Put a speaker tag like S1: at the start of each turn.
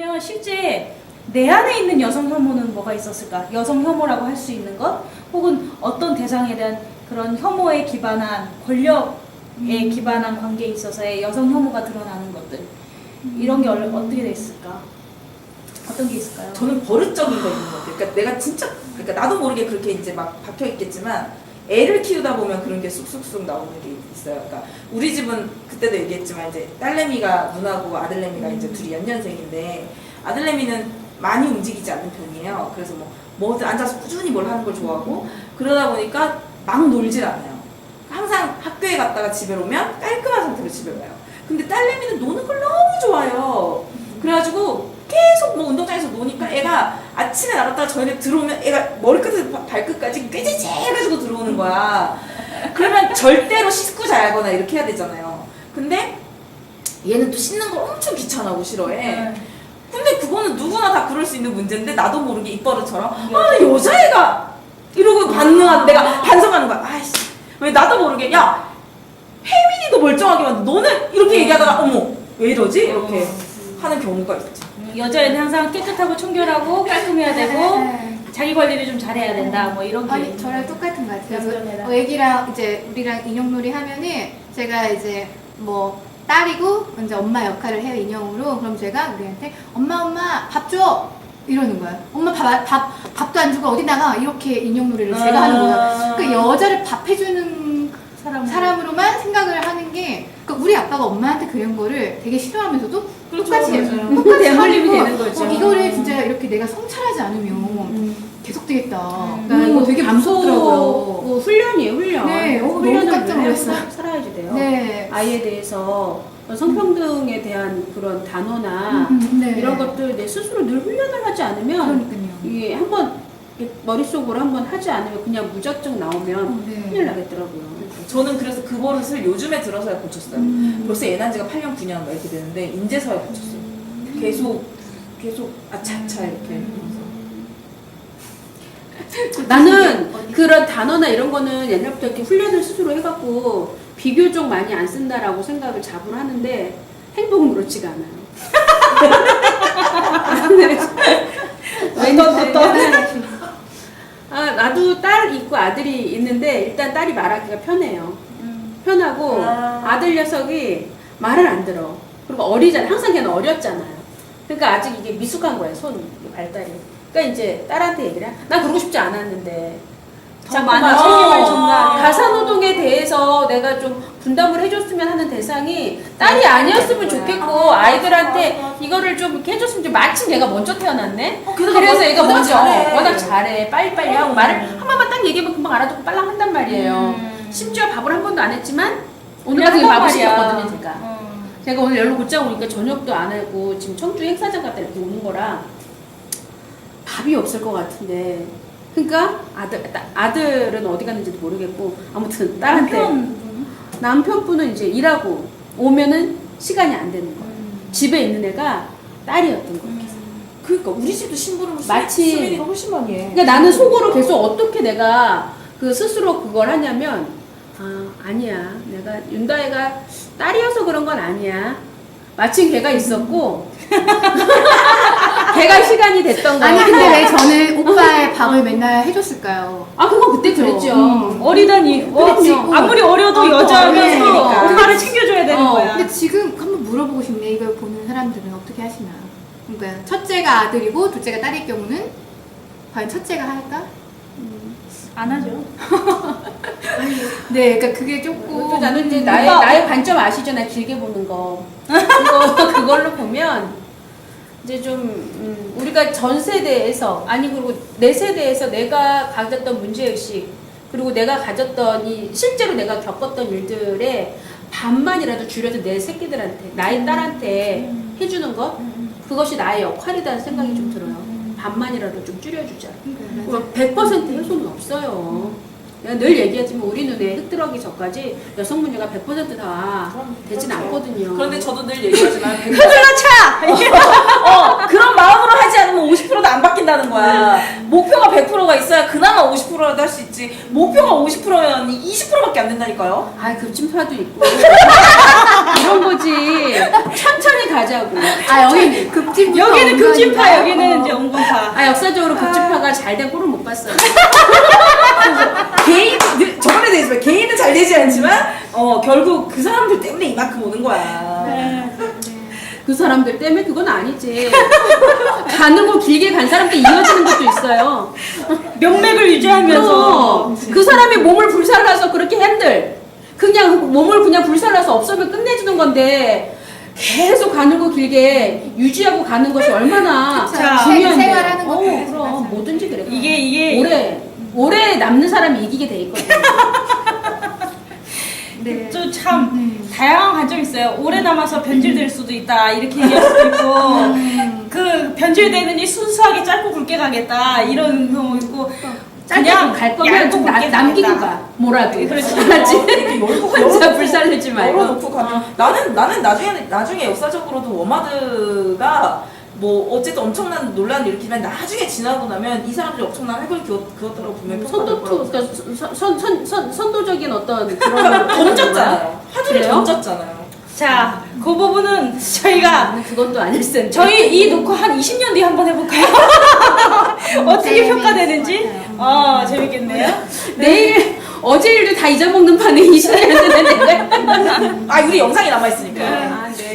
S1: 그러면 실제 내 안에 있는 여성 혐오는 뭐가 있었을까? 여성 혐오라고 할 수 있는 것, 혹은 어떤 대상에 대한 그런 혐오에 기반한 권력에
S2: 음.
S1: 기반한 관계에 있어서의 여성 혐오가 드러나는 것들 이런 게 얼- 어떻게 돼 있을까? 어떤 게 있을까요?
S2: 저는 버릇적인 거 있는 것 같아요. 그러니까 내가 진짜 그러니까 나도 모르게 그렇게 이제 막 박혀 있겠지만 애를 키우다 보면 그런 게 쑥쑥쑥 나오는 게 있어요. 그러니까 우리 집은 그때도 얘기했지만 이제 딸내미가 누나고 아들내미가 이제 둘이 연년생인데 아들내미는 많이 움직이지 않는 편이에요. 그래서 뭐 뭐든 앉아서 꾸준히 뭘 하는 걸 좋아하고 그러다 보니까 막 놀질 않아요. 항상 학교에 갔다가 집에 오면 깔끔한 상태로 집에 와요. 근데 딸내미는 노는 걸 너무 좋아해요. 그래가지고 계속 뭐 운동장에서 노니까 애가 아침에 나갔다가 저녁에 들어오면 애가 머리끝에서 바- 발끝까지 꾀지지 해가지고 들어오는 거야. 그러면 절대로 씻고 자거나 이렇게 해야 되잖아요. 근데 얘는 또 씻는 걸 엄청 귀찮아하고 싫어해.
S1: 네.
S2: 근데 그거는 누구나 다 그럴 수 있는 문제인데 나도 모르게 입버릇처럼 아 여자애가 이러고 반응한 내가 반성하는 거야. 아이씨 왜 나도 모르게 야 혜민이도 멀쩡하게 만데 너는 이렇게 얘기하다가 어머 왜 이러지 이렇게 하는 경우가 있지.
S1: 음, 여자애는 항상 깨끗하고 청결하고 깔끔해야 되고 자기 관리를 좀 잘해야 된다 뭐 이런 게
S3: 아니 저랑 똑같은 것 같아요. 어, 애기랑 이제 우리랑 인형놀이 하면은 제가 이제 뭐 딸이고 이제 엄마 역할을 해요 인형으로. 그럼 제가 우리한테 엄마 엄마 밥 줘. 이러는 거야. 엄마 밥, 밥 밥도 안 주고 어디 나가 이렇게 인형놀이를 제가 하는 거야. 그 여자를 밥 해주는
S1: 사람
S3: 사람으로만 생각을 하는 게 그러니까 우리 아빠가 엄마한테 그런 거를 되게 싫어하면서도
S2: 그렇죠,
S3: 똑같이.
S2: 맞아요.
S3: 똑같이
S1: 대물림이
S3: 하고,
S1: 되는 거죠.
S3: 어, 이거를 진짜 이렇게 내가 성찰하지 않으면
S1: 음.
S3: 계속 되겠다.
S1: 음.
S3: 나 이거 되게 무섭더라고요.
S4: 뭐 훈련이에요, 훈련.
S3: 네, 어,
S4: 훈련을
S3: 깜짝 놀랐어요.
S4: 해서 살아야지 돼요.
S3: 네.
S4: 아이에 대해서 성평등에 대한 그런 단어나
S3: 음, 네.
S4: 이런 것들 내 스스로 늘 훈련을 하지 않으면
S3: 그러니까요.
S4: 이게 한번 이게 머릿속으로 한번 하지 않으면 그냥 무작정 나오면
S3: 어, 네.
S4: 큰일 나겠더라고요.
S2: 저는 그래서 그 버릇을 요즘에 들어서야 고쳤어요.
S3: 음.
S2: 벌써 애난 지가 8년 9년 막 이렇게 되는데 인제서야 고쳤어요. 계속 계속 아차차 이렇게
S4: 나는 그런 단어나 이런 거는 옛날부터 이렇게 훈련을 스스로 해갖고 비교적 많이 안 쓴다라고 생각을 자부를 하는데 행동은 그렇지가 않아요. 왜냐면 아, 나도 딸 있고 아들이 있는데 일단 딸이 말하기가 편해요. 편하고
S2: 아.
S4: 아. 들 녀석이 말을 안 들어. 그리고 어리잖아. 항상 걔는 어렸잖아요. 그러니까 아직 이게 미숙한 거예요. 손 발달이. 그러니까 이제 딸한테 얘기를 해. 난 그러고 싶지 않았는데.
S1: 더
S4: 자꾸만
S1: 많은
S4: 어,
S1: 책임을 전가하면.
S4: 가사노동에 대해서 내가 좀 분담을 해줬으면 하는 대상이 딸이 아니었으면 좋겠고 아이들한테 이거를 좀 이렇게 해줬으면 좋 마침 얘가 먼저 태어났네.
S2: 어,
S4: 그래서
S2: 워-
S4: 얘가
S2: 워낙
S4: 먼저
S2: 잘해.
S4: 워낙 잘해 빨리빨리 하고
S2: 음.
S4: 말을 한 번만 딱 얘기하면 금방 알아듣고 빨랑 한단 말이에요.
S1: 음.
S4: 심지어 밥을 한 번도 안 했지만 오늘 같은
S1: 한단
S4: 밥을
S1: 말이야.
S4: 시켰거든요 제가.
S1: 음.
S4: 제가 오늘 연로 곧장 오니까 저녁도 안 하고 지금 청주 행사장 갔다 이렇게 오는 거라 밥이 없을 것 같은데 그러니까 아들 따- 아들은 어디 갔는지도 모르겠고 아무튼 딸한테
S1: 남편분은?
S4: 남편분은 이제 일하고 오면은 시간이 안 되는 거예요.
S1: 음.
S4: 집에 있는 애가 딸이었던 거예요.
S1: 음.
S2: 그러니까 우리 집도 심부름을
S4: 마치-
S2: 수민이가 훨씬 많이 해.
S4: 그러니까 나는 속으로 계속 어떻게 내가 그 스스로 그걸 하냐면 아 아니야 내가 윤다혜가 딸이어서 그런 건 아니야 마침 걔가 있었고 걔가 시간이 됐던 거야
S3: 아니 근데 왜 저는 오빠의 밥을 맨날 해줬을까요?
S4: 아 그건 그때 그랬죠
S3: 음.
S1: 어리다니 어,
S3: 그렇지.
S1: 아무리 어려도
S3: 어, 또
S1: 여자면서
S3: 어리니까.
S1: 엄마를 챙겨줘야 되는
S4: 어,
S1: 거야
S3: 근데 지금 한번 물어보고 싶네. 이걸 보는 사람들은 어떻게 하시나? 그러니까 첫째가 아들이고 둘째가 딸일 경우는 과연 첫째가 할까?
S1: 안 하죠
S3: 네, 그러니까 그게 조금
S4: 또 나는 이제 나의
S1: 오빠.
S4: 나의 관점 아시죠? 나 길게 보는 거 그거 그걸로 보면 이제 좀 음, 우리가 전 세대에서 아니 그리고 내 세대에서 내가 가졌던 문제 의식 그리고 내가 가졌던 이 실제로 내가 겪었던 일들의 반만이라도 줄여서 내 새끼들한테 나의 딸한테 해주는 것? 그것이 나의 역할이라는 생각이 좀 들어요. 반만이라도 좀 줄여주자.
S3: 그러니까
S4: 100% 해소는 없어요. 내가 늘 얘기하지만 우리 눈에 흙 들어가기 전까지 여성 문제가 100%다 되진 않거든요.
S2: 그런데 저도 늘 얘기하지만 100%
S1: 차!
S2: 어, 그런 마음으로 하지 않으면 50%도 안 바뀐다는 거야. 목표가 100%가 있어야 그나마 50%라도 할 수 있지. 목표가 50%면 20%밖에 안 된다니까요.
S4: 아, 그 찜파도 있고. 이런 거지. 천천히 가자고.
S3: 아 여기 급진부터
S1: 여기는 급진파? 여기는
S3: 어.
S1: 이제 엉금파.
S4: 아 역사적으로 급진파가 잘 된 꼴을 못 봤어요.
S2: 개인 늘 저번에도 얘기했지만 개인은 잘 되지 않지만 어 결국 그 사람들 때문에 이만큼 오는 거야.
S1: 네.
S4: 그 사람들 때문에 그건 아니지. 가는 거 길게 간 사람께 이어지는 것도 있어요.
S1: 명맥을 유지하면서.
S4: 그래서 그 사람이 몸을 불살라서 그렇게 핸들 그냥 몸을 그냥 불살라서 없으면 끝내주는 건데 계속 가는 거 길게 유지하고 가는 것이 얼마나
S3: 그쵸.
S4: 중요한데.
S3: 생활하는 것도
S4: 어, 그럼
S3: 맞아요.
S4: 뭐든지 그래.
S1: 이게, 이게.
S4: 오래 오래 남는 사람이 이기게 돼 있거든.
S3: 네.
S1: 또참
S3: 음.
S1: 다양한 관점이 있어요. 오래 남아서 변질될 수도 있다 이렇게 얘기할 수도 있고
S3: 음.
S1: 그 변질되느니 순수하게 짧고 굵게 가겠다 이런 경우 있고
S4: 짧게 갈 거면 좀 나- 남기고.
S1: 가.
S4: 뭐라도.
S1: 그렇지.
S4: 알았지?
S2: 이렇게 열고
S4: 혼자 불살르지 말고.
S2: 열어놓고 가. 나는 나는 나중에 나중에 역사적으로도 워마드가 뭐 어쨌든 엄청난 논란을 일으키면 나중에 지나고 나면 이 사람들이 엄청난 핵을 그었, 그었다고 분명히 평가될 거라고
S4: 선도 그러니까 선, 선, 선, 선, 선도적인 어떤 그런
S2: 던졌잖아요.
S4: 그래요?
S2: 던졌잖아요.
S1: 자, 그 부분은 저희가
S4: 나는 그것도 아닐 텐데.
S1: 저희 이 녹화 한 20년 뒤에 한번 해볼까요? 어떻게
S3: 재밌을
S1: 평가되는지?
S3: 것 같아요.
S1: 어, 재밌겠네요.
S4: 내일 어제 일도 다 잊어먹는 판에 20년 전에 내가
S2: 아 우리 영상이 남아 있으니까.
S4: 아, 네.